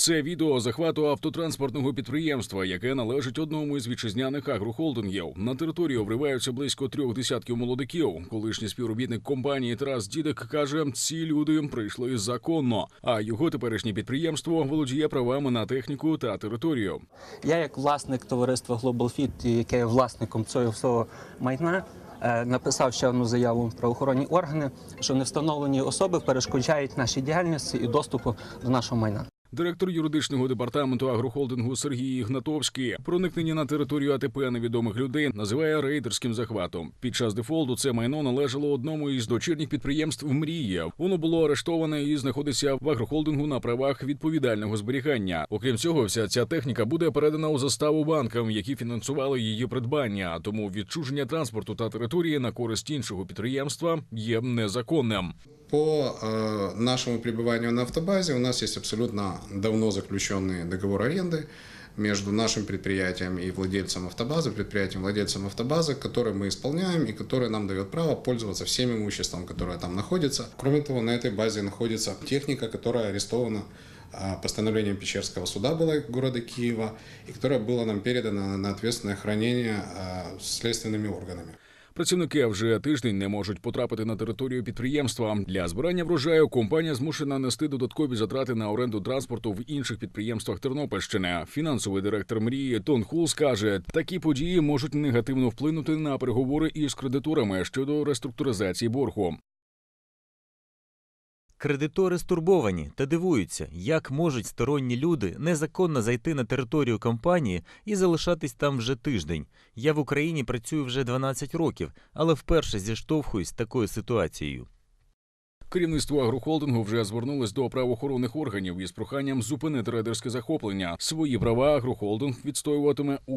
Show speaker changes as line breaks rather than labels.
Це відео захвату автотранспортного підприємства, яке належить одному із вітчизняних агрохолдингів. На територію вриваються близько трьох десятків молодиків. Колишній співробітник компанії Тарас Дідик каже, ці люди прийшли законно. А його теперішнє підприємство володіє правами на техніку та територію.
Я, як власник товариства Global яке є власником цього майна, е, написав ще одну заяву в правоохоронні органи, що невстановлені особи перешкоджають нашій діяльності і доступу до нашого майна.
Директор юридичного департаменту агрохолдингу Сергій Ігнатовський проникнення на територію АТП невідомих людей називає рейдерським захватом. Під час дефолту це майно належало одному із дочірніх підприємств Мрія. Воно було арештоване і знаходиться в агрохолдингу на правах відповідального зберігання. Окрім цього, вся ця техніка буде передана у заставу банкам, які фінансували її придбання. Тому відчуження транспорту та території на користь іншого підприємства є незаконним.
По э, нашему пребыванию на автобазе у нас есть абсолютно давно заключенный договор аренды между нашим предприятием и владельцем автобазы, предприятием владельцем автобазы, который мы исполняем и который нам дает право пользоваться всем имуществом, которое там находится. Кроме того, на этой базе находится техника, которая арестована а, постановлением Печерского суда была города Киева и которая была нам передана на ответственное хранение а, следственными органами.
Працівники вже тиждень не можуть потрапити на територію підприємства. Для збирання врожаю компанія змушена нести додаткові затрати на оренду транспорту в інших підприємствах Тернопільщини. Фінансовий директор мрії Тон Хулс каже, такі події можуть негативно вплинути на переговори із кредиторами щодо реструктуризації боргу.
Кредитори стурбовані та дивуються, як можуть сторонні люди незаконно зайти на територію компанії і залишатись там вже тиждень. Я в Україні працюю вже 12 років, але вперше зіштовхуюсь з такою ситуацією.
Керівництво агрохолдингу вже звернулось до правоохоронних органів із проханням зупинити рейдерське захоплення. Свої права агрохолдинг відстоюватиме у